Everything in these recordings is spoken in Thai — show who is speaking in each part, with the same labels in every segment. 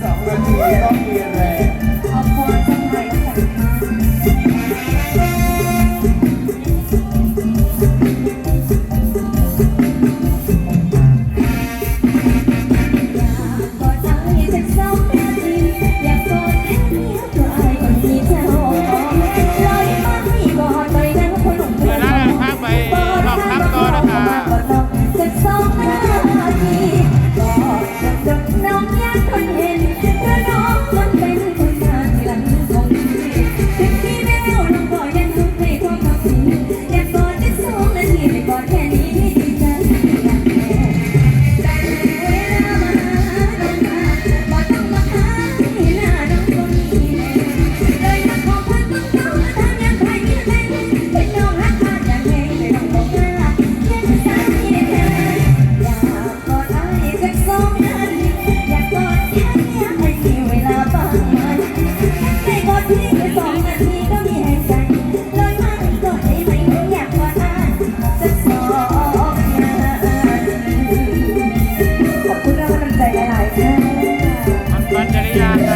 Speaker 1: สองนาทีต้อง
Speaker 2: เรียนแรง Gracias.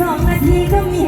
Speaker 2: สองนาทีก็มี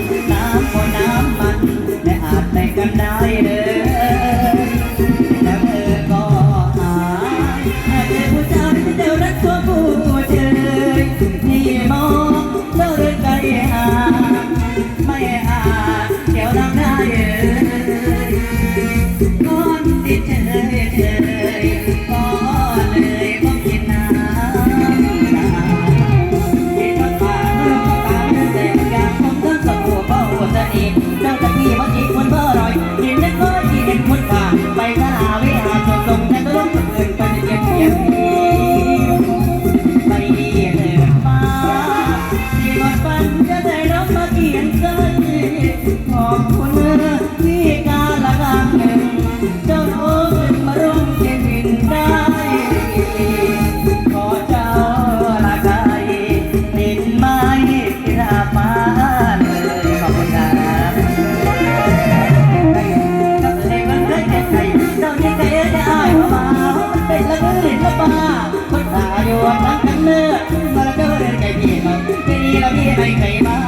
Speaker 2: ไม่เคยมา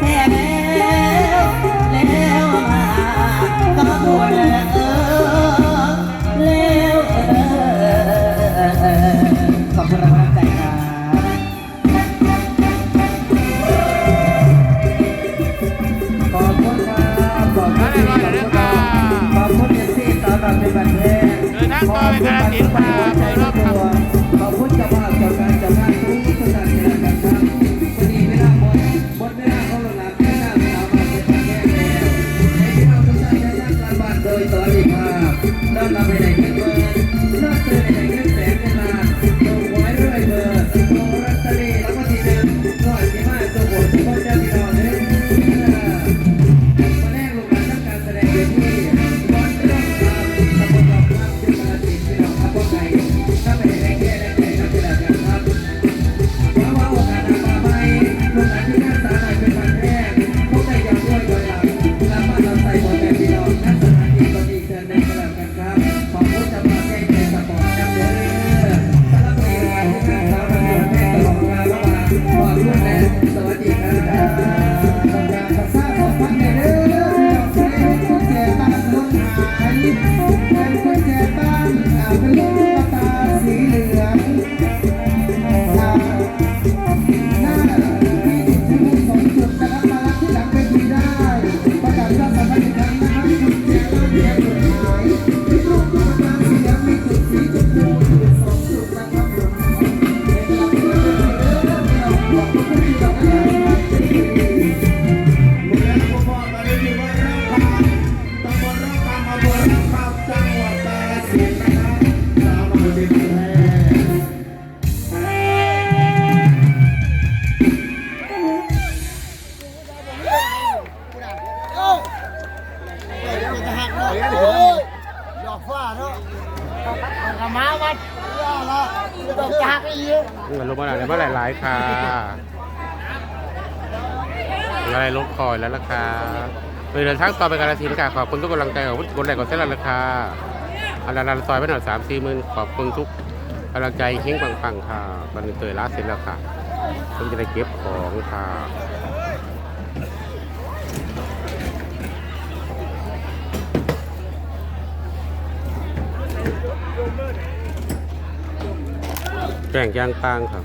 Speaker 2: แท้ล้วแล้วมาก็มาดแล้
Speaker 1: วแล้วขอบ
Speaker 3: คุ
Speaker 4: ณ
Speaker 5: มากครับขอบคุณครับขอบคุณครับขอบคุณ
Speaker 1: เอฟซีตอรับเป็นวันรกเดิางต่อไปกระสิน
Speaker 3: ธุ์ครับา
Speaker 4: ยค่ะอะไรลงคอยแล้วล่ะค่ะเดินทางต่อไปกาลสินค่ะขอบคุณทุกกำลังใจของคนแรกก่อนเส้นละค่ะอันลันซอยไม่หน่อยสามสี่หมื่นขอบคุณทุกกำลังใจเฮ้งปังๆค่ะบันเตยล้าเสร็จแล้วค่ะเพิ่งจะได้เก็บของค่ะแบ่งยางปางครับ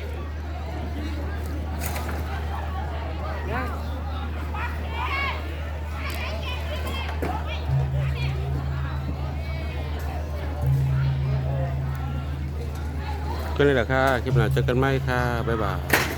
Speaker 4: ก็เลยแหละค่ะคลิปหน้าเจอกันใหม่ค่ะบ๊ายบาย